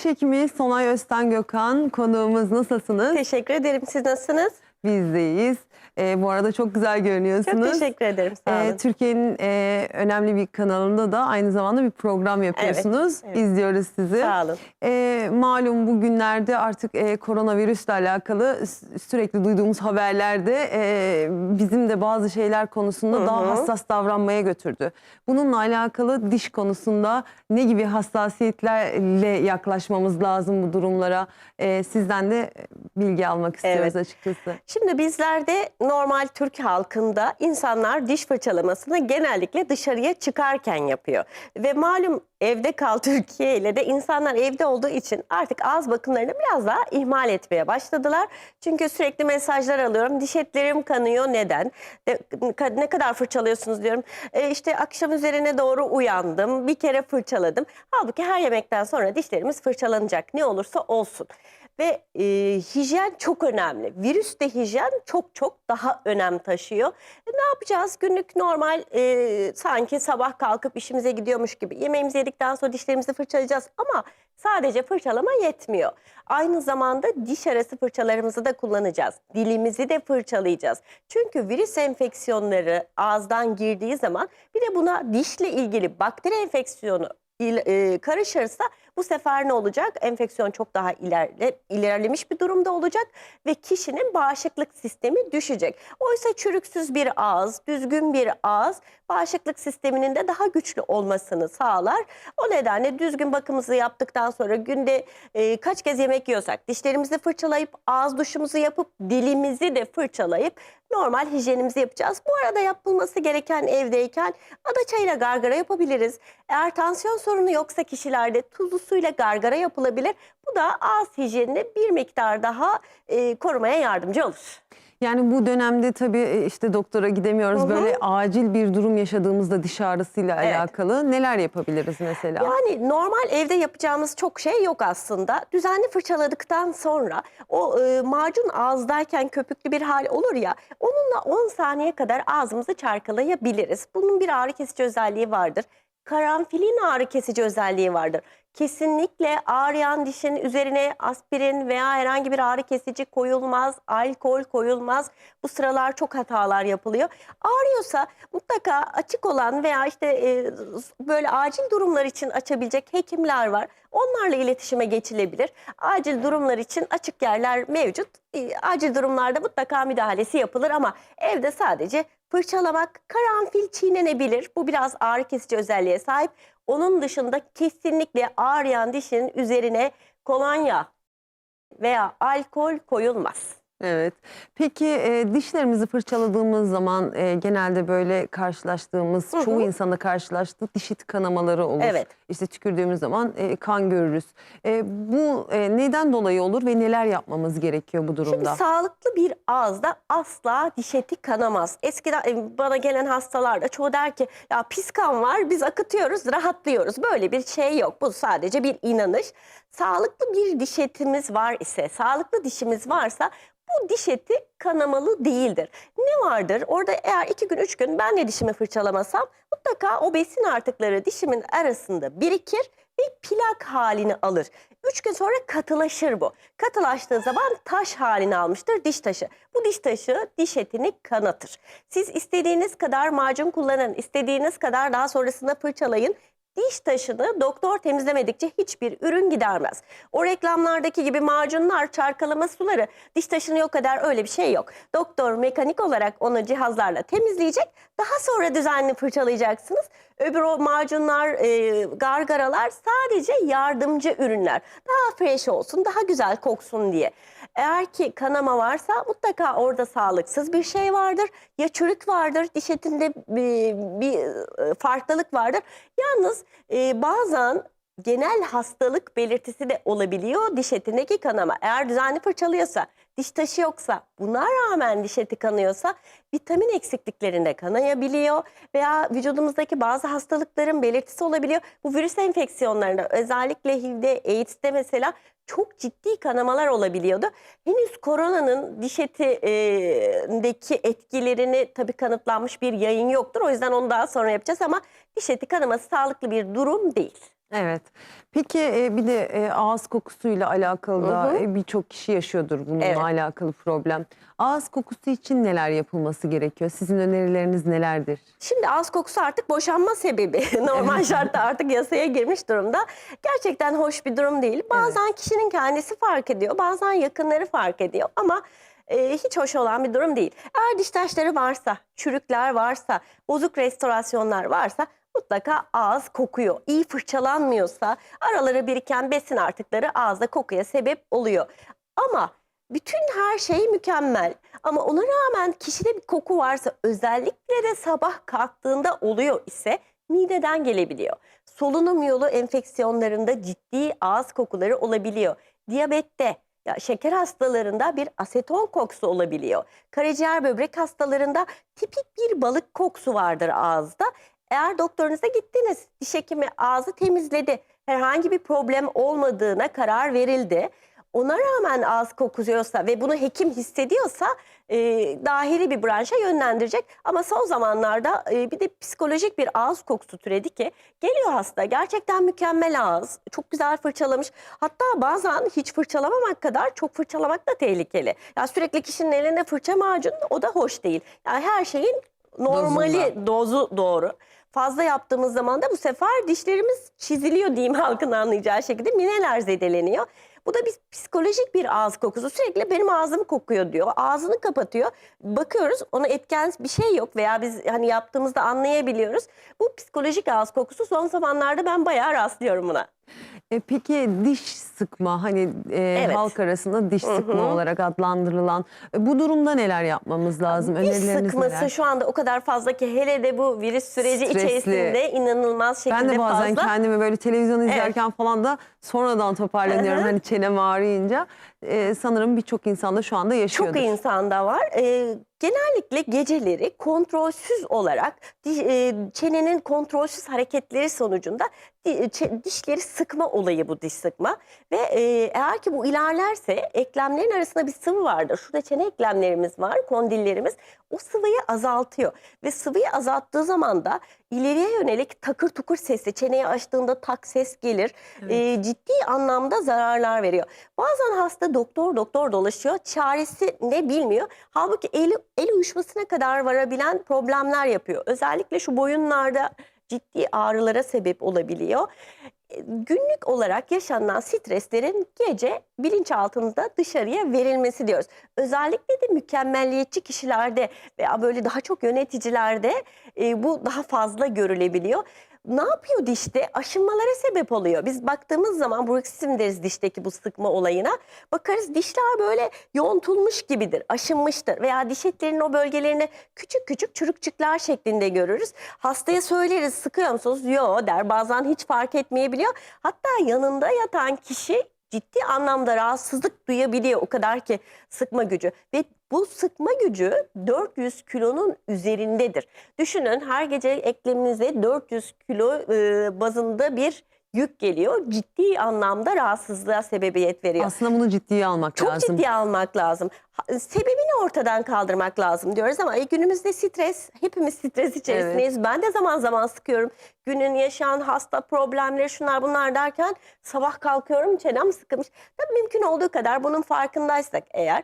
Diş hekimi Sonay Özten Gökhan konuğumuz nasılsınız? Teşekkür ederim. Siz nasılsınız? Biz deyiz. Ee, bu arada çok güzel Çok görünüyorsunuz. teşekkür ederim. Sağ Ee, olun. Türkiye'nin e, önemli bir kanalında da aynı zamanda bir program yapıyorsunuz. evet. İzliyoruz sizi. Sağ olun. Ee, malum bugünlerde artık e, koronavirüsle alakalı sürekli duyduğumuz haberlerde e, bizim de bazı şeyler konusunda Hı daha hı. hassas davranmaya götürdü. Bununla alakalı diş konusunda ne gibi hassasiyetlerle yaklaşmamız lazım bu durumlara? Ee, sizden de bilgi almak istiyoruz Evet. açıkçası. Şimdi bizlerde normal Türk halkında insanlar diş fırçalamasını genellikle dışarıya çıkarken yapıyor. Ve malum evde kal Türkiye ile de insanlar evde olduğu için artık ağız bakımlarını biraz daha ihmal etmeye başladılar. Çünkü sürekli mesajlar alıyorum. Diş etlerim kanıyor. Neden? De- Ne kadar fırçalıyorsunuz diyorum. E işte akşam üzerine doğru uyandım. Bir kere fırçaladım. Halbuki her yemekten sonra dişlerimiz fırçalanacak. Ne olursa olsun. Ve e, hijyen çok önemli. Virüste hijyen çok çok daha önem taşıyor. E, ne yapacağız? Günlük normal e, sanki sabah kalkıp işimize gidiyormuş gibi yemeğimizi yedikten sonra dişlerimizi fırçalayacağız. Ama sadece fırçalama yetmiyor. Aynı zamanda diş arası fırçalarımızı da kullanacağız. Dilimizi de fırçalayacağız. Çünkü virüs enfeksiyonları ağızdan girdiği zaman bir de buna dişle ilgili bakteri enfeksiyonu e, karışırsa bu sefer ne olacak? Enfeksiyon çok daha ilerle, ilerlemiş bir durumda olacak ve kişinin bağışıklık sistemi düşecek. Oysa çürüksüz bir ağız, düzgün bir ağız bağışıklık sisteminin de daha güçlü olmasını sağlar. O nedenle düzgün bakımımızı yaptıktan sonra günde e, kaç kez yemek yiyorsak dişlerimizi fırçalayıp ağız duşumuzu yapıp dilimizi de fırçalayıp normal hijyenimizi yapacağız. Bu arada yapılması gereken evdeyken adaçayla gargara yapabiliriz. Eğer tansiyon sorunu yoksa kişilerde tuzlu suyla gargara yapılabilir. Bu da ağız hijyenini bir miktar daha e, korumaya yardımcı olur. Yani bu dönemde tabii e, işte doktora gidemiyoruz. Hı hı. Böyle acil bir durum yaşadığımızda diş ağrısıyla Evet. alakalı neler yapabiliriz mesela? Yani normal evde yapacağımız çok şey yok aslında. Düzenli fırçaladıktan sonra o e, macun ağızdayken köpüklü bir hal olur ya onunla 10 saniye kadar ağzımızı çarkalayabiliriz. Bunun bir ağrı kesici özelliği vardır. Karanfilin ağrı kesici özelliği vardır. Kesinlikle ağrıyan dişin üzerine aspirin veya herhangi bir ağrı kesici koyulmaz, alkol koyulmaz. Bu sıralar çok hatalar yapılıyor. Ağrıyorsa mutlaka açık olan veya işte e, böyle acil durumlar için açabilecek hekimler var. Onlarla iletişime geçilebilir. Acil durumlar için açık yerler mevcut. E, acil durumlarda mutlaka müdahalesi yapılır ama evde sadece fırçalamak, karanfil çiğnenebilir. Bu biraz ağrı kesici özelliğe sahip. Onun dışında kesinlikle ağrıyan dişin üzerine kolonya veya alkol koyulmaz. Evet. Peki e, dişlerimizi fırçaladığımız zaman e, genelde böyle karşılaştığımız, Hı hı. çoğu insanda karşılaştığı dişi kanamaları olur. Evet. İşte tükürdüğümüz zaman e, kan görürüz. E, bu e, neden dolayı olur ve neler yapmamız gerekiyor bu Şimdi durumda? sağlıklı bir ağızda asla diş eti kanamaz. Eskiden e, bana gelen hastalarda çoğu der ki ya pis kan var biz akıtıyoruz rahatlıyoruz. Böyle bir şey yok. Bu sadece bir inanış. Sağlıklı bir diş etimiz var ise, sağlıklı dişimiz varsa bu diş eti kanamalı değildir. Ne vardır? Orada eğer iki gün, üç gün ben de dişimi fırçalamasam mutlaka o besin artıkları dişimin arasında birikir ve plak halini alır. Üç gün sonra katılaşır bu. Katılaştığı zaman taş halini almıştır diş taşı. Bu diş taşı diş etini kanatır. Siz istediğiniz kadar macun kullanın, istediğiniz kadar daha sonrasında fırçalayın. Diş taşını doktor temizlemedikçe hiçbir ürün gidermez. O reklamlardaki gibi macunlar, çarkalama suları diş taşını yok eder öyle bir şey yok. Doktor mekanik olarak onu cihazlarla temizleyecek. Daha sonra düzenli fırçalayacaksınız. Öbür o macunlar, e, gargaralar sadece yardımcı ürünler. Daha fresh olsun, daha güzel koksun diye. Eğer ki kanama varsa mutlaka orada sağlıksız bir şey vardır. Ya çürük vardır, diş etinde bir, bir e, farklılık vardır. Yalnız e, bazen genel hastalık belirtisi de olabiliyor diş etindeki kanama. Eğer düzenli fırçalıyorsa, diş taşı yoksa, buna rağmen diş eti kanıyorsa vitamin eksikliklerinde kanayabiliyor veya vücudumuzdaki bazı hastalıkların belirtisi olabiliyor. Bu virüs enfeksiyonlarında özellikle HIV'de, AIDS'te mesela çok ciddi kanamalar olabiliyordu. Henüz koronanın diş etindeki etkilerini tabii kanıtlanmış bir yayın yoktur. O yüzden onu daha sonra yapacağız ama diş eti kanaması sağlıklı bir durum değil. Evet. Peki e, bir de e, ağız kokusuyla alakalı da Hı hı. e, birçok kişi yaşıyordur bununla Evet. alakalı problem. Ağız kokusu için neler yapılması gerekiyor? Sizin önerileriniz nelerdir? Şimdi ağız kokusu artık boşanma sebebi. Normal şartta artık yasaya girmiş durumda. Gerçekten hoş bir durum değil. Bazen kişinin kendisi fark ediyor, bazen yakınları fark ediyor ama e, hiç hoş olan bir durum değil. Eğer diş taşları varsa, çürükler varsa, bozuk restorasyonlar varsa mutlaka ağız kokuyor. İyi fırçalanmıyorsa aralara biriken besin artıkları ağızda kokuya sebep oluyor. Ama bütün her şey mükemmel. Ama ona rağmen kişide bir koku varsa özellikle de sabah kalktığında oluyor ise mideden gelebiliyor. Solunum yolu enfeksiyonlarında ciddi ağız kokuları olabiliyor. Diyabette, ya şeker hastalarında bir aseton kokusu olabiliyor. Karaciğer böbrek hastalarında tipik bir balık kokusu vardır ağızda. Eğer doktorunuza gittiniz, diş hekimi ağzı temizledi, herhangi bir problem olmadığına karar verildi. Ona rağmen ağız kokuyorsa ve bunu hekim hissediyorsa e, dahili bir branşa yönlendirecek. Ama son zamanlarda e, bir de psikolojik bir ağız kokusu türedi ki geliyor hasta gerçekten mükemmel ağız, çok güzel fırçalamış. Hatta bazen hiç fırçalamamak kadar çok fırçalamak da tehlikeli. Ya sürekli kişinin elinde fırça macunu o da hoş değil. Yani her şeyin normali, dozu doğru. Fazla yaptığımız zaman da bu sefer dişlerimiz çiziliyor diyeyim halkın anlayacağı şekilde mineler zedeleniyor. Bu da bir psikolojik bir ağız kokusu. Sürekli benim ağzım kokuyor diyor. Ağzını kapatıyor. Bakıyoruz ona etken bir şey yok veya biz hani yaptığımızda anlayabiliyoruz. Bu psikolojik ağız kokusu son zamanlarda ben bayağı rastlıyorum buna. E, peki diş sıkma hani e, Evet. halk arasında diş sıkma olarak adlandırılan e, bu durumda neler yapmamız lazım? Diş Önerileriniz sıkması neler? şu anda o kadar fazla ki hele de bu virüs süreci Stresli. içerisinde inanılmaz şekilde Ben de bazen fazla. kendimi böyle televizyon izlerken falan da sonradan toparlanıyorum. Hani çenem ağrıyınca E, sanırım birçok insan da şu anda yaşıyordur. Çok insanda var. Ee, genellikle geceleri kontrolsüz olarak e, çenenin kontrolsüz hareketleri sonucunda di- dişleri sıkma olayı bu diş sıkma. Ve e, eğer ki bu ilerlerse eklemlerin arasında bir sıvı vardır. Şurada çene eklemlerimiz var, kondillerimiz. O sıvıyı azaltıyor. Ve sıvıyı azalttığı zaman da ileriye yönelik takır tukur sesi, çeneyi açtığında tak ses gelir. Ee, ciddi anlamda zararlar veriyor. Bazen hasta doktor doktor dolaşıyor. Çaresi ne bilmiyor. Halbuki el, el uyuşmasına kadar varabilen problemler yapıyor. Özellikle şu boyunlarda ciddi ağrılara sebep olabiliyor. E, Günlük olarak yaşanan streslerin gece bilinçaltında dışarıya verilmesi diyoruz. Özellikle de mükemmelliyetçi kişilerde veya böyle daha çok yöneticilerde e, bu daha fazla görülebiliyor. Ne yapıyor dişte? Aşınmalara sebep oluyor. Biz baktığımız zaman bruxizm deriz dişteki bu sıkma olayına. Bakarız dişler böyle yontulmuş gibidir, aşınmıştır. Veya diş etlerinin o bölgelerine küçük küçük çürükçükler şeklinde görürüz. Hastaya söyleriz sıkıyor musunuz? Yo der bazen hiç fark etmeyebiliyor. Hatta yanında yatan kişi ciddi anlamda rahatsızlık duyabiliyor o kadar ki sıkma gücü. Ve bu sıkma gücü 400 kilonun üzerindedir. Düşünün her gece ekleminize 400 kilo e, bazında bir yük geliyor. Ciddi anlamda rahatsızlığa sebebiyet veriyor. Aslında bunu ciddiye almak Çok lazım. ciddiye almak lazım. Sebebini ortadan kaldırmak lazım diyoruz ama günümüzde stres, hepimiz stres içerisindeyiz. Ben de zaman zaman sıkıyorum. Günün yaşayan hasta problemleri şunlar bunlar derken sabah kalkıyorum çenem sıkılmış. Tabii mümkün olduğu kadar bunun farkındaysak eğer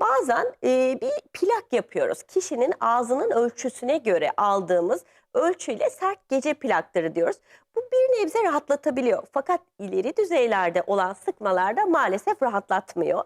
bazen e, bir plak yapıyoruz. Kişinin ağzının ölçüsüne göre aldığımız ölçüyle sert gece plakları diyoruz. Bu bir nebze rahatlatabiliyor. Fakat ileri düzeylerde olan sıkmalarda maalesef rahatlatmıyor.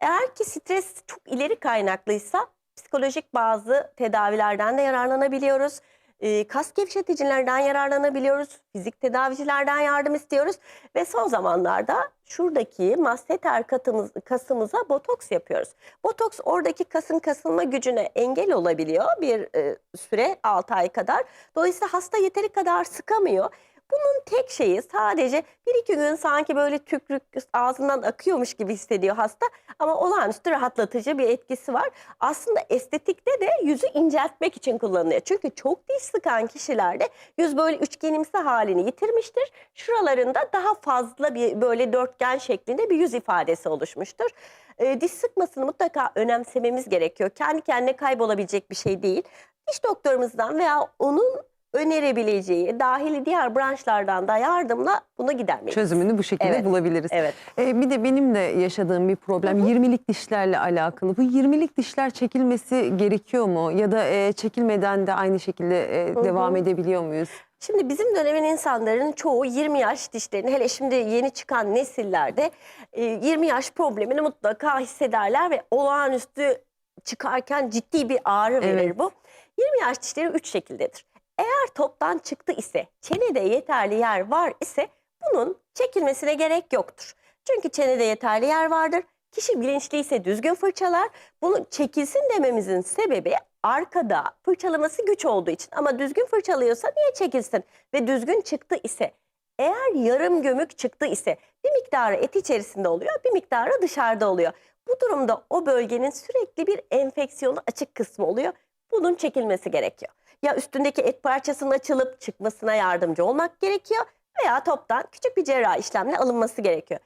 Eğer ki stres çok ileri kaynaklıysa psikolojik bazı tedavilerden de yararlanabiliyoruz. Ee, kas gevşeticilerden yararlanabiliyoruz. Fizik tedavicilerden yardım istiyoruz. Ve son zamanlarda şuradaki masseter katımız, kasımıza botoks yapıyoruz. Botoks oradaki kasın kasılma gücüne engel olabiliyor bir e, süre 6 ay kadar. Dolayısıyla hasta yeteri kadar sıkamıyor. Bunun tek şeyi sadece bir iki gün sanki böyle tükrük ağzından akıyormuş gibi hissediyor hasta ama olağanüstü rahatlatıcı bir etkisi var. Aslında estetikte de yüzü inceltmek için kullanılıyor. Çünkü çok diş sıkan kişilerde yüz böyle üçgenimsi halini yitirmiştir. Şuralarında daha fazla bir böyle dörtgen şeklinde bir yüz ifadesi oluşmuştur. Ee, diş sıkmasını mutlaka önemsememiz gerekiyor. Kendi kendine kaybolabilecek bir şey değil. Diş doktorumuzdan veya onun önerebileceği dahili diğer branşlardan da yardımla bunu gidermeliyiz. Çözümünü bu şekilde Evet. bulabiliriz. Evet. E, bir de benim de yaşadığım bir problem 20'lik dişlerle alakalı. Bu 20'lik dişler çekilmesi gerekiyor mu? Ya da e, çekilmeden de aynı şekilde e, hı. devam edebiliyor muyuz? Şimdi bizim dönemin insanların çoğu 20 yaş dişlerini hele şimdi yeni çıkan nesillerde e, 20 yaş problemini mutlaka hissederler ve olağanüstü çıkarken ciddi bir ağrı verir Evet. bu. 20 yaş dişleri 3 şekildedir. Eğer toptan çıktı ise çenede yeterli yer var ise bunun çekilmesine gerek yoktur. Çünkü çenede yeterli yer vardır. Kişi bilinçliyse düzgün fırçalar. Bunu çekilsin dememizin sebebi arkada fırçalaması güç olduğu için. Ama düzgün fırçalıyorsa niye çekilsin? Ve düzgün çıktı ise eğer yarım gömük çıktı ise bir miktarı et içerisinde oluyor, bir miktarı dışarıda oluyor. Bu durumda o bölgenin sürekli bir enfeksiyonu açık kısmı oluyor. Bunun çekilmesi gerekiyor. Ya üstündeki et parçasının açılıp çıkmasına yardımcı olmak gerekiyor veya toptan küçük bir cerrahi işlemle alınması gerekiyor.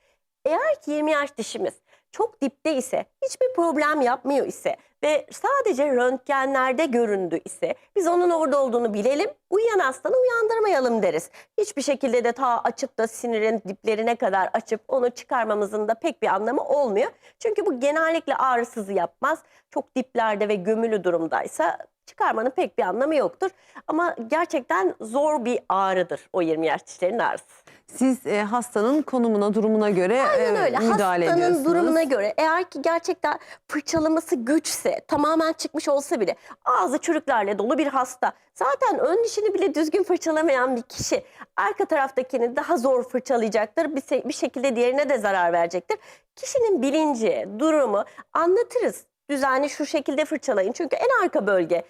Eğer ki 20 yaş dişimiz çok dipte ise, hiçbir problem yapmıyor ise ve sadece röntgenlerde göründü ise biz onun orada olduğunu bilelim, uyuyan hastanı uyandırmayalım deriz. Hiçbir şekilde de ta açıp da sinirin diplerine kadar açıp onu çıkarmamızın da pek bir anlamı olmuyor. Çünkü bu genellikle ağrısız yapmaz. Çok diplerde ve gömülü durumdaysa çıkarmanın pek bir anlamı yoktur. Ama gerçekten zor bir ağrıdır o 20 yaş dişlerin ağrısı. Siz e, hastanın konumuna, durumuna göre Aynen e, öyle. müdahale Hastanın ediyorsunuz. durumuna göre eğer ki gerçekten fırçalaması güçse tamamen çıkmış olsa bile ağzı çürüklerle dolu bir hasta zaten ön dişini bile düzgün fırçalamayan bir kişi arka taraftakini daha zor fırçalayacaktır. Bir, se- bir şekilde diğerine de zarar verecektir. Kişinin bilinci, durumu anlatırız. Düzenli şu şekilde fırçalayın. Çünkü en arka bölge.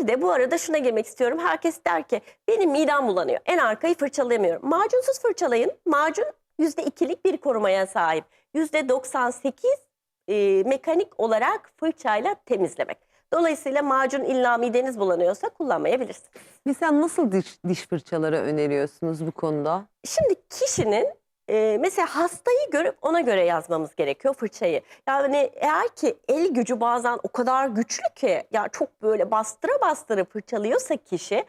Bir de bu arada şuna girmek istiyorum. Herkes der ki benim midem bulanıyor. En arkayı fırçalayamıyorum. Macunsuz fırçalayın. Macun %2'lik bir korumaya sahip. %98 e, mekanik olarak fırçayla temizlemek. Dolayısıyla macun illa mideniz bulanıyorsa kullanmayabilirsiniz. Mesela nasıl diş, diş fırçaları öneriyorsunuz bu konuda? Şimdi kişinin e, mesela hastayı görüp ona göre yazmamız gerekiyor fırçayı. Yani eğer ki el gücü bazen o kadar güçlü ki ya çok böyle bastıra bastıra fırçalıyorsa kişi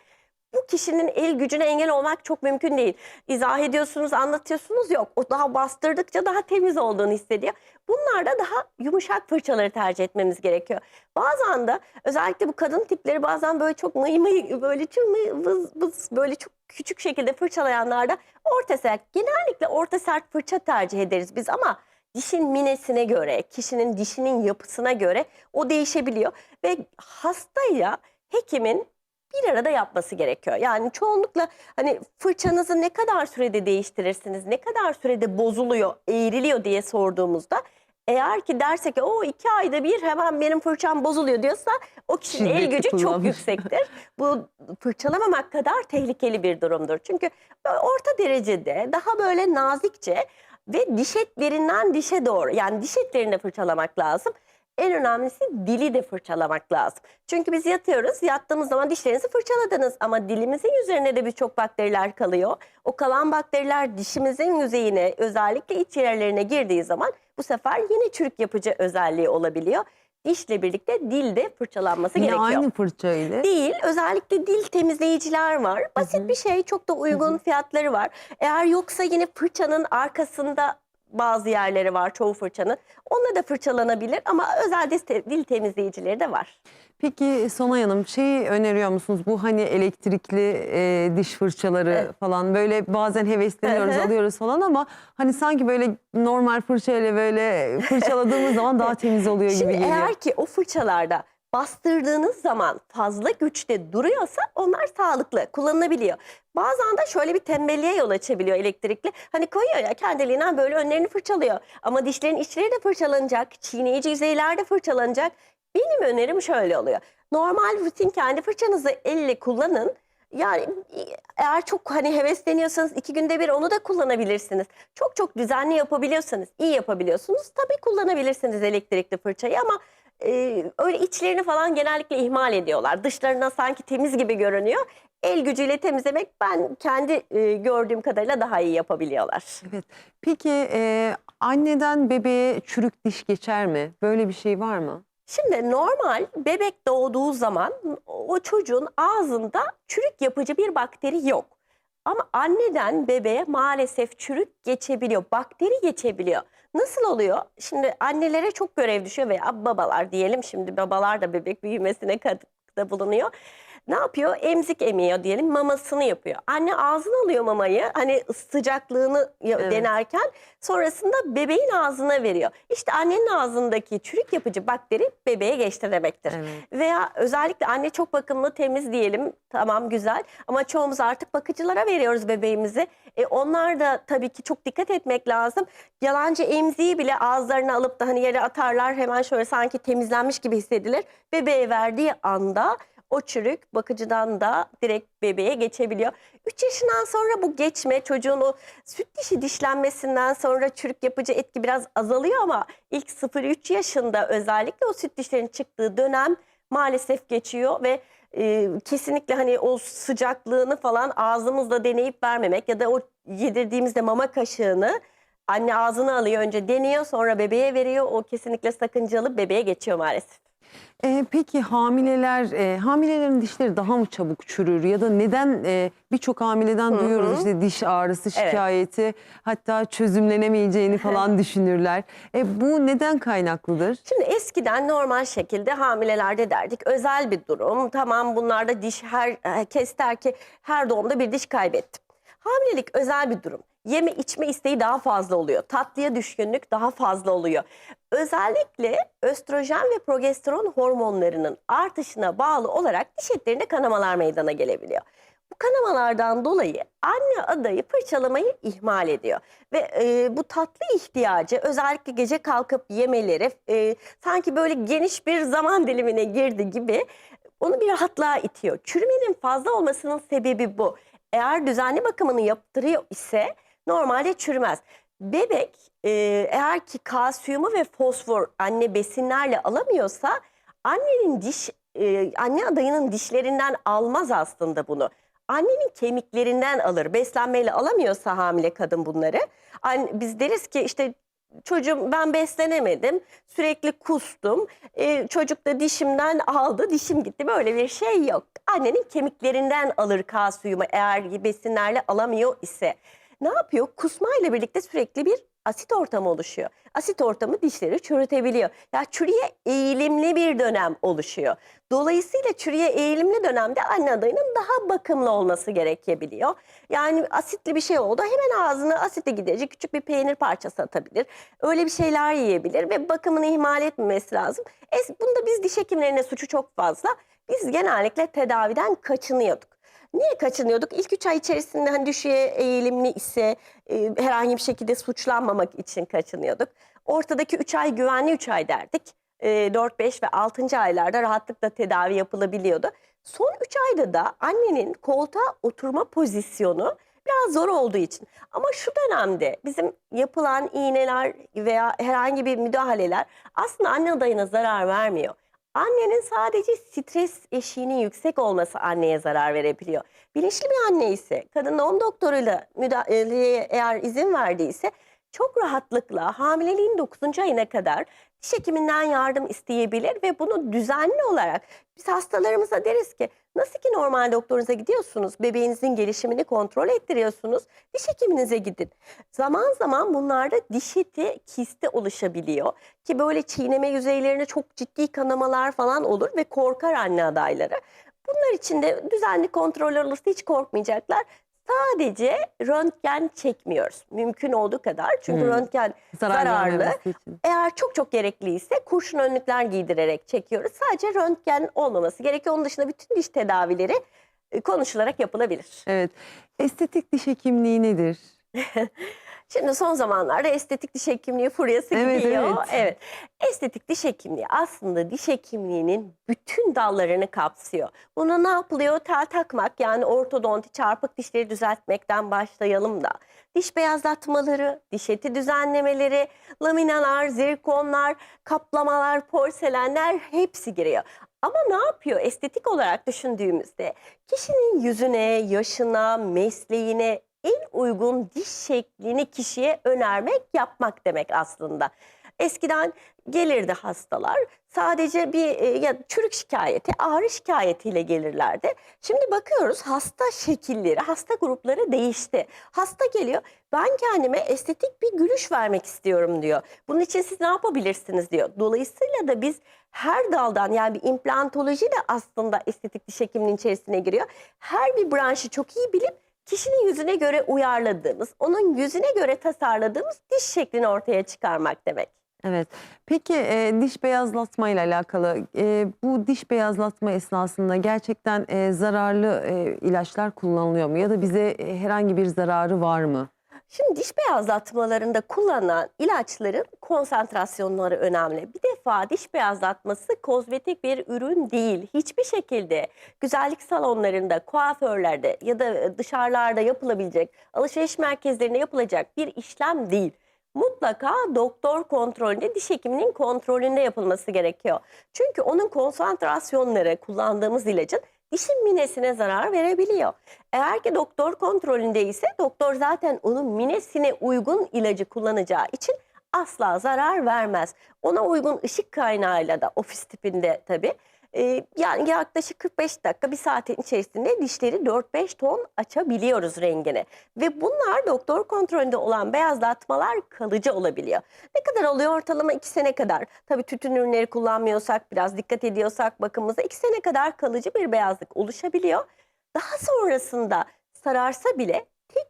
bu kişinin el gücüne engel olmak çok mümkün değil. İzah ediyorsunuz, anlatıyorsunuz yok. O daha bastırdıkça daha temiz olduğunu hissediyor. Bunlarda daha yumuşak fırçaları tercih etmemiz gerekiyor. Bazen de özellikle bu kadın tipleri bazen böyle çok mıy mıy böyle çok mıy vız vız böyle çok küçük şekilde fırçalayanlarda orta sert genellikle orta sert fırça tercih ederiz biz ama dişin minesine göre, kişinin dişinin yapısına göre o değişebiliyor ve hastayla hekimin bir arada yapması gerekiyor. Yani çoğunlukla hani fırçanızı ne kadar sürede değiştirirsiniz, ne kadar sürede bozuluyor, eğriliyor diye sorduğumuzda eğer ki derse ki o iki ayda bir hemen benim fırçam bozuluyor diyorsa o kişinin el Şiddetli gücü çok yüksektir. Bu fırçalamamak kadar tehlikeli bir durumdur. Çünkü böyle orta derecede daha böyle nazikçe ve diş etlerinden dişe doğru yani diş etlerini fırçalamak lazım. En önemlisi dili de fırçalamak lazım. Çünkü biz yatıyoruz, yattığımız zaman dişlerinizi fırçaladınız ama dilimizin üzerine de birçok bakteriler kalıyor. O kalan bakteriler dişimizin yüzeyine, özellikle iç yerlerine girdiği zaman bu sefer yine çürük yapıcı özelliği olabiliyor. Dişle birlikte dil de fırçalanması Yine gerekiyor. aynı fırçayla. Değil, özellikle dil temizleyiciler var. Basit bir şey, çok da uygun fiyatları var. Eğer yoksa yine fırçanın arkasında bazı yerleri var çoğu fırçanın. Onunla da fırçalanabilir ama özel dil, temizleyicileri de var. Peki Sonay Hanım şey öneriyor musunuz? Bu hani elektrikli e, diş fırçaları Evet. falan böyle bazen hevesleniyoruz alıyoruz falan ama hani sanki böyle normal fırçayla böyle fırçaladığımız zaman daha temiz oluyor gibi Şimdi geliyor. eğer ki o fırçalarda bastırdığınız zaman fazla güçte duruyorsa onlar sağlıklı, kullanılabiliyor. Bazen de şöyle bir tembelliğe yol açabiliyor elektrikli. Hani koyuyor ya kendiliğinden böyle önlerini fırçalıyor. Ama dişlerin içleri de fırçalanacak, çiğneyici yüzeyler de fırçalanacak. Benim önerim şöyle oluyor. Normal rutin kendi fırçanızı elle kullanın. Yani eğer çok hani hevesleniyorsanız iki günde bir onu da kullanabilirsiniz. Çok çok düzenli yapabiliyorsanız, iyi yapabiliyorsunuz. Tabii kullanabilirsiniz elektrikli fırçayı ama e, öyle içlerini falan genellikle ihmal ediyorlar. Dışlarına sanki temiz gibi görünüyor. El gücüyle temizlemek ben kendi e, gördüğüm kadarıyla daha iyi yapabiliyorlar. Evet. Peki e, anneden bebeğe çürük diş geçer mi? Böyle bir şey var mı? Şimdi normal bebek doğduğu zaman o çocuğun ağzında çürük yapıcı bir bakteri yok. Ama anneden bebeğe maalesef çürük geçebiliyor, bakteri geçebiliyor. Nasıl oluyor? Şimdi annelere çok görev düşüyor veya babalar diyelim şimdi babalar da bebek büyümesine katkıda bulunuyor. Ne yapıyor? Emzik emiyor diyelim mamasını yapıyor. Anne ağzına alıyor mamayı hani sıcaklığını Evet. denerken sonrasında bebeğin ağzına veriyor. İşte annenin ağzındaki çürük yapıcı bakteri bebeğe geçti demektir. Evet. Veya özellikle anne çok bakımlı temiz diyelim tamam güzel ama çoğumuz artık bakıcılara veriyoruz bebeğimizi. E, onlar da tabii ki çok dikkat etmek lazım. Yalancı emziği bile ağızlarına alıp da hani yere atarlar hemen şöyle sanki temizlenmiş gibi hissedilir. Bebeğe verdiği anda o çürük bakıcıdan da direkt bebeğe geçebiliyor. 3 yaşından sonra bu geçme çocuğun o süt dişi dişlenmesinden sonra çürük yapıcı etki biraz azalıyor ama ilk 0-3 yaşında özellikle o süt dişlerin çıktığı dönem maalesef geçiyor ve e, kesinlikle hani o sıcaklığını falan ağzımızla deneyip vermemek ya da o yedirdiğimizde mama kaşığını anne ağzına alıyor önce deniyor sonra bebeğe veriyor o kesinlikle sakıncalı bebeğe geçiyor maalesef. E, peki hamileler, e, hamilelerin dişleri daha mı çabuk çürür ya da neden e, birçok hamileden Hı duyuyoruz hı. işte diş ağrısı Evet. şikayeti hatta çözümlenemeyeceğini falan düşünürler. E, bu neden kaynaklıdır? Şimdi eskiden normal şekilde hamilelerde derdik özel bir durum. Tamam bunlarda diş her herkes der ki her doğumda bir diş kaybettim. Hamilelik özel bir durum. Yeme içme isteği daha fazla oluyor. Tatlıya düşkünlük daha fazla oluyor. Özellikle östrojen ve progesteron hormonlarının artışına bağlı olarak diş etlerinde kanamalar meydana gelebiliyor. Bu kanamalardan dolayı anne adayı fırçalamayı ihmal ediyor. Ve e, bu tatlı ihtiyacı özellikle gece kalkıp yemeleri e, sanki böyle geniş bir zaman dilimine girdi gibi onu bir rahatlığa itiyor. Çürümenin fazla olmasının sebebi bu. Eğer düzenli bakımını yaptırıyor ise normalde çürümez. Bebek e, eğer ki kalsiyumu ve fosfor anne besinlerle alamıyorsa annenin diş e, anne adayının dişlerinden almaz aslında bunu. Annenin kemiklerinden alır. Beslenmeyle alamıyorsa hamile kadın bunları. Anne, biz deriz ki işte çocuğum ben beslenemedim. Sürekli kustum. E, çocuk da dişimden aldı. Dişim gitti. Böyle bir şey yok. Annenin kemiklerinden alır kalsiyumu eğer besinlerle alamıyor ise. Ne yapıyor? Kusmayla birlikte sürekli bir asit ortamı oluşuyor. Asit ortamı dişleri çürütebiliyor. Ya çürüye eğilimli bir dönem oluşuyor. Dolayısıyla çürüye eğilimli dönemde anne adayının daha bakımlı olması gerekebiliyor. Yani asitli bir şey oldu hemen ağzına asite gidecek küçük bir peynir parçası atabilir. Öyle bir şeyler yiyebilir ve bakımını ihmal etmemesi lazım. Es, bunda biz diş hekimlerine suçu çok fazla. Biz genellikle tedaviden kaçınıyorduk. Niye kaçınıyorduk? İlk 3 ay içerisinde hani düşüğe eğilimli ise e, herhangi bir şekilde suçlanmamak için kaçınıyorduk. Ortadaki 3 ay güvenli 3 ay derdik. E, 4, 5 ve 6. aylarda rahatlıkla tedavi yapılabiliyordu. Son 3 ayda da annenin koltuğa oturma pozisyonu biraz zor olduğu için. Ama şu dönemde bizim yapılan iğneler veya herhangi bir müdahaleler aslında anne adayına zarar vermiyor. Annenin sadece stres eşiğinin yüksek olması anneye zarar verebiliyor. Bilinçli bir anne ise, kadın doğum doktoruyla müdahaleye eğer izin verdiyse çok rahatlıkla hamileliğin 9. ayına kadar diş hekiminden yardım isteyebilir ve bunu düzenli olarak biz hastalarımıza deriz ki nasıl ki normal doktorunuza gidiyorsunuz, bebeğinizin gelişimini kontrol ettiriyorsunuz, diş hekiminize gidin. Zaman zaman bunlarda diş eti kisti oluşabiliyor ki böyle çiğneme yüzeylerine çok ciddi kanamalar falan olur ve korkar anne adayları. Bunlar için de düzenli kontrol olursa hiç korkmayacaklar. Sadece röntgen çekmiyoruz. Mümkün olduğu kadar. Çünkü Hmm. röntgen Zarar zararlı. Eğer çok çok gerekliyse kurşun önlükler giydirerek çekiyoruz. Sadece röntgen olmaması gerekiyor. Onun dışında bütün diş tedavileri e, konuşularak yapılabilir. Evet. Estetik diş hekimliği nedir? Şimdi son zamanlarda estetik diş hekimliği furyası Evet, gidiyor. evet. Estetik diş hekimliği aslında diş hekimliğinin bütün dallarını kapsıyor. Buna ne yapılıyor? Tel takmak yani ortodonti çarpık dişleri düzeltmekten başlayalım da. Diş beyazlatmaları, diş eti düzenlemeleri, laminalar, zirkonlar, kaplamalar, porselenler hepsi giriyor. Ama ne yapıyor estetik olarak düşündüğümüzde? Kişinin yüzüne, yaşına, mesleğine en uygun diş şeklini kişiye önermek, yapmak demek aslında. Eskiden gelirdi hastalar sadece bir e, ya çürük şikayeti, ağrı şikayetiyle gelirlerdi. Şimdi bakıyoruz hasta şekilleri, hasta grupları değişti. Hasta geliyor ben kendime estetik bir gülüş vermek istiyorum diyor. Bunun için siz ne yapabilirsiniz diyor. Dolayısıyla da biz her daldan yani bir implantoloji de aslında estetik diş hekimliğinin içerisine giriyor. Her bir branşı çok iyi bilip kişinin yüzüne göre uyarladığımız, onun yüzüne göre tasarladığımız diş şeklini ortaya çıkarmak demek. Evet. Peki e, diş beyazlatma ile alakalı e, bu diş beyazlatma esnasında gerçekten e, zararlı e, ilaçlar kullanılıyor mu ya da bize e, herhangi bir zararı var mı? Şimdi diş beyazlatmalarında kullanılan ilaçların konsantrasyonları önemli. Bir defa diş beyazlatması kozmetik bir ürün değil. Hiçbir şekilde güzellik salonlarında, kuaförlerde ya da dışarılarda yapılabilecek, alışveriş merkezlerinde yapılacak bir işlem değil. Mutlaka doktor kontrolünde, diş hekiminin kontrolünde yapılması gerekiyor. Çünkü onun konsantrasyonları kullandığımız ilacın dişin minesine zarar verebiliyor. Eğer ki doktor kontrolünde ise doktor zaten onun minesine uygun ilacı kullanacağı için asla zarar vermez. Ona uygun ışık kaynağıyla da ofis tipinde tabii. e, yani yaklaşık 45 dakika bir saatin içerisinde dişleri 4-5 ton açabiliyoruz rengini. Ve bunlar doktor kontrolünde olan beyazlatmalar kalıcı olabiliyor. Ne kadar oluyor ortalama 2 sene kadar. Tabii tütün ürünleri kullanmıyorsak biraz dikkat ediyorsak bakımımıza 2 sene kadar kalıcı bir beyazlık oluşabiliyor. Daha sonrasında sararsa bile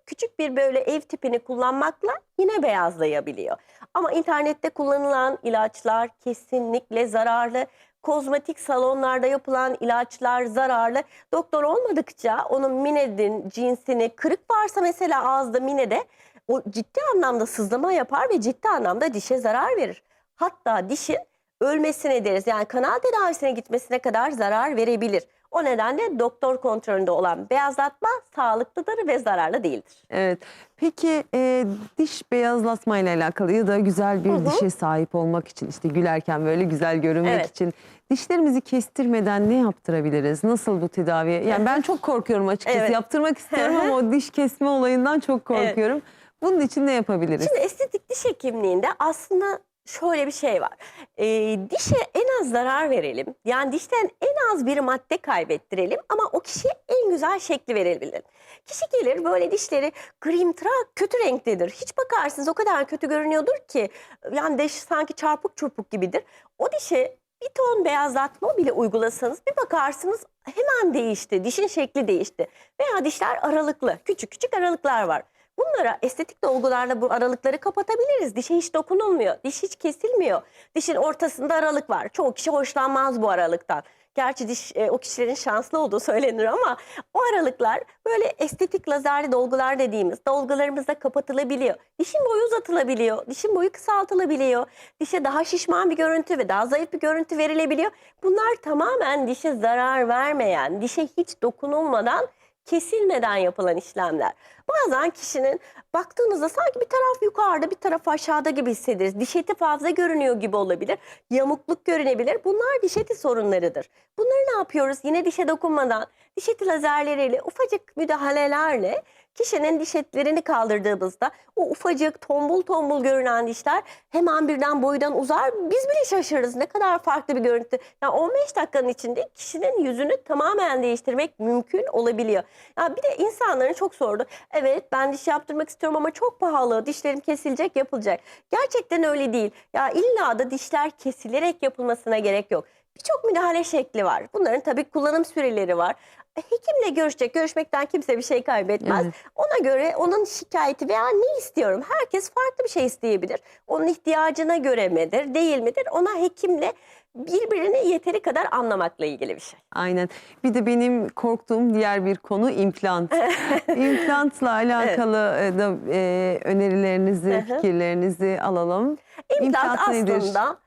küçük bir böyle ev tipini kullanmakla yine beyazlayabiliyor. Ama internette kullanılan ilaçlar kesinlikle zararlı. Kozmetik salonlarda yapılan ilaçlar zararlı. Doktor olmadıkça onun minedin cinsini kırık varsa mesela ağızda minede o ciddi anlamda sızlama yapar ve ciddi anlamda dişe zarar verir. Hatta dişin ölmesine deriz yani kanal tedavisine gitmesine kadar zarar verebilir. O nedenle doktor kontrolünde olan beyazlatma sağlıklıdır ve zararlı değildir. Evet. Peki e, diş beyazlatma ile alakalı ya da güzel bir Hı hı. dişe sahip olmak için işte gülerken böyle güzel görünmek Evet. için dişlerimizi kestirmeden ne yaptırabiliriz? Nasıl bu tedavi? Yani ben çok korkuyorum açıkçası. Evet. Yaptırmak istiyorum ama o diş kesme olayından çok Evet. korkuyorum. Bunun için ne yapabiliriz? Şimdi estetik diş hekimliğinde aslında şöyle bir şey var. Ee, dişe en az zarar verelim. Yani dişten en az bir madde kaybettirelim ama o kişiye en güzel şekli verebilelim. Kişi gelir böyle dişleri grimtıra kötü renktedir. Hiç bakarsınız o kadar kötü görünüyordur ki yani diş sanki çarpık çırpık gibidir. O dişe bir ton beyazlatma bile uygulasanız bir bakarsınız hemen değişti. Dişin şekli değişti. Veya dişler aralıklı. Küçük küçük aralıklar var. Bunlara estetik dolgularla bu aralıkları kapatabiliriz. Dişe hiç dokunulmuyor. Diş hiç kesilmiyor. Dişin ortasında aralık var. Çoğu kişi hoşlanmaz bu aralıktan. Gerçi diş e, o kişilerin şanslı olduğu söylenir ama o aralıklar böyle estetik lazerli dolgular dediğimiz dolgularımızda kapatılabiliyor. Dişin boyu uzatılabiliyor. Dişin boyu kısaltılabiliyor. Dişe daha şişman bir görüntü ve daha zayıf bir görüntü verilebiliyor. Bunlar tamamen dişe zarar vermeyen, dişe hiç dokunulmadan kesilmeden yapılan işlemler. Bazen kişinin baktığınızda sanki bir taraf yukarıda bir taraf aşağıda gibi hissederiz. Diş eti fazla görünüyor gibi olabilir. Yamukluk görünebilir. Bunlar diş eti sorunlarıdır. Bunları ne yapıyoruz? Yine dişe dokunmadan diş eti lazerleriyle ufacık müdahalelerle kişinin diş etlerini kaldırdığımızda o ufacık tombul tombul görünen dişler hemen birden boydan uzar. Biz bile şaşırırız ne kadar farklı bir görüntü. Yani 15 dakikanın içinde kişinin yüzünü tamamen değiştirmek mümkün olabiliyor. Ya bir de insanların çok sordu. Evet ben diş yaptırmak istiyorum ama çok pahalı. Dişlerim kesilecek yapılacak. Gerçekten öyle değil. Ya illa da dişler kesilerek yapılmasına gerek yok. Birçok müdahale şekli var. Bunların tabii kullanım süreleri var. Hekimle görüşecek. Görüşmekten kimse bir şey kaybetmez. Evet. Ona göre onun şikayeti veya ne istiyorum? Herkes farklı bir şey isteyebilir. Onun ihtiyacına göre midir, değil midir? Ona hekimle birbirini yeteri kadar anlamakla ilgili bir şey. Aynen. Bir de benim korktuğum diğer bir konu implant. İmplantla alakalı e, da e, önerilerinizi, fikirlerinizi alalım. İmplant, İmplant nedir? aslında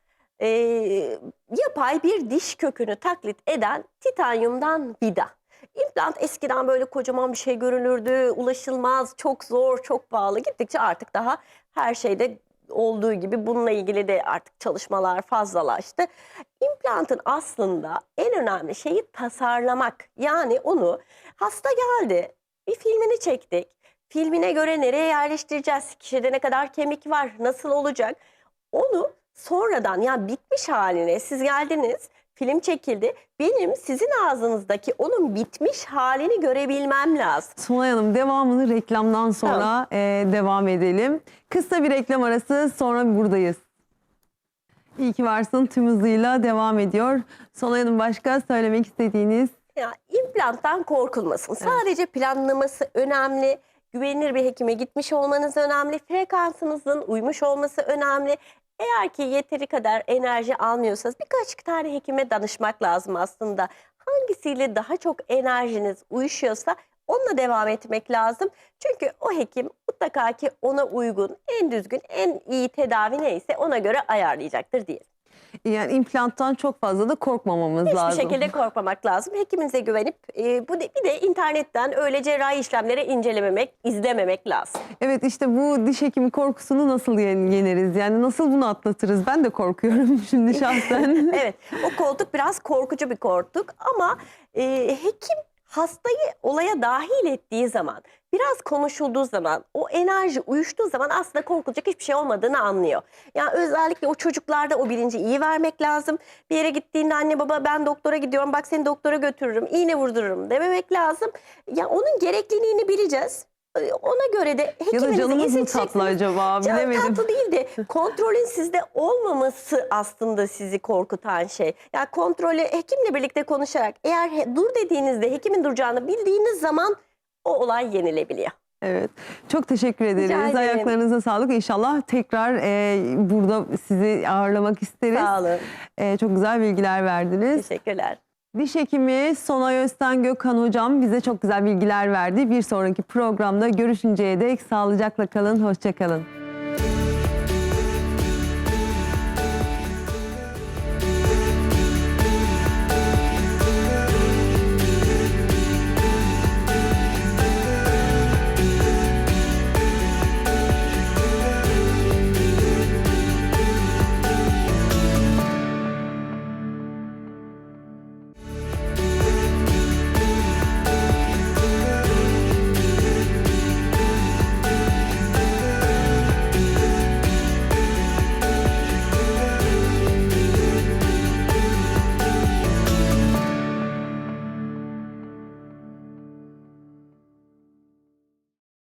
e, yapay bir diş kökünü taklit eden titanyumdan vida. İmplant eskiden böyle kocaman bir şey görünürdü, ulaşılmaz, çok zor, çok pahalı. Gittikçe artık daha her şeyde olduğu gibi bununla ilgili de artık çalışmalar fazlalaştı. İmplantın aslında en önemli şeyi tasarlamak. Yani onu hasta geldi, bir filmini çektik. Filmine göre nereye yerleştireceğiz? Kişide ne kadar kemik var? Nasıl olacak? Onu sonradan ya bitmiş haline siz geldiniz film çekildi. Benim sizin ağzınızdaki onun bitmiş halini görebilmem lazım. Sunay Hanım devamını reklamdan sonra e, devam edelim. Kısa bir reklam arası sonra buradayız. İyi ki varsın tüm hızıyla devam ediyor. Sunay Hanım başka söylemek istediğiniz? Ya implanttan korkulmasın. Sadece planlaması önemli. Güvenilir bir hekime gitmiş olmanız önemli. Frekansınızın uymuş olması önemli. Eğer ki yeteri kadar enerji almıyorsanız birkaç tane hekime danışmak lazım aslında. Hangisiyle daha çok enerjiniz uyuşuyorsa onunla devam etmek lazım. Çünkü o hekim mutlaka ki ona uygun, en düzgün, en iyi tedavi neyse ona göre ayarlayacaktır diye. Yani implanttan çok fazla da korkmamamız Hiçbir lazım. şekilde korkmamak lazım. Hekiminize güvenip e, bu de, bir de internetten öyle cerrahi işlemleri incelememek, izlememek lazım. Evet işte bu diş hekimi korkusunu nasıl yen- yeneriz? Yani nasıl bunu atlatırız? Ben de korkuyorum şimdi şahsen. evet, o koltuk biraz korkucu bir koltuk ama e, hekim hastayı olaya dahil ettiği zaman, biraz konuşulduğu zaman, o enerji uyuştuğu zaman aslında korkulacak hiçbir şey olmadığını anlıyor. Yani özellikle o çocuklarda o bilinci iyi vermek lazım. Bir yere gittiğinde anne baba ben doktora gidiyorum bak seni doktora götürürüm, iğne vurdururum dememek lazım. Ya onun gerekliliğini bileceğiz. E, Ona göre de ya da canımız mı tatlı acaba? Can Bilemedim. tatlı değil de kontrolün sizde olmaması aslında sizi korkutan şey. Yani kontrolü hekimle birlikte konuşarak eğer he- dur dediğinizde hekimin duracağını bildiğiniz zaman o olay yenilebiliyor. Evet. Çok teşekkür ederiz. ederim. Ayaklarınıza sağlık. İnşallah tekrar e, burada sizi ağırlamak isteriz. Sağ olun. E, çok güzel bilgiler verdiniz. Teşekkürler. Diş hekimi Sonay Özten Gökhan hocam bize çok güzel bilgiler verdi. Bir sonraki programda görüşünceye dek sağlıcakla kalın, hoşçakalın.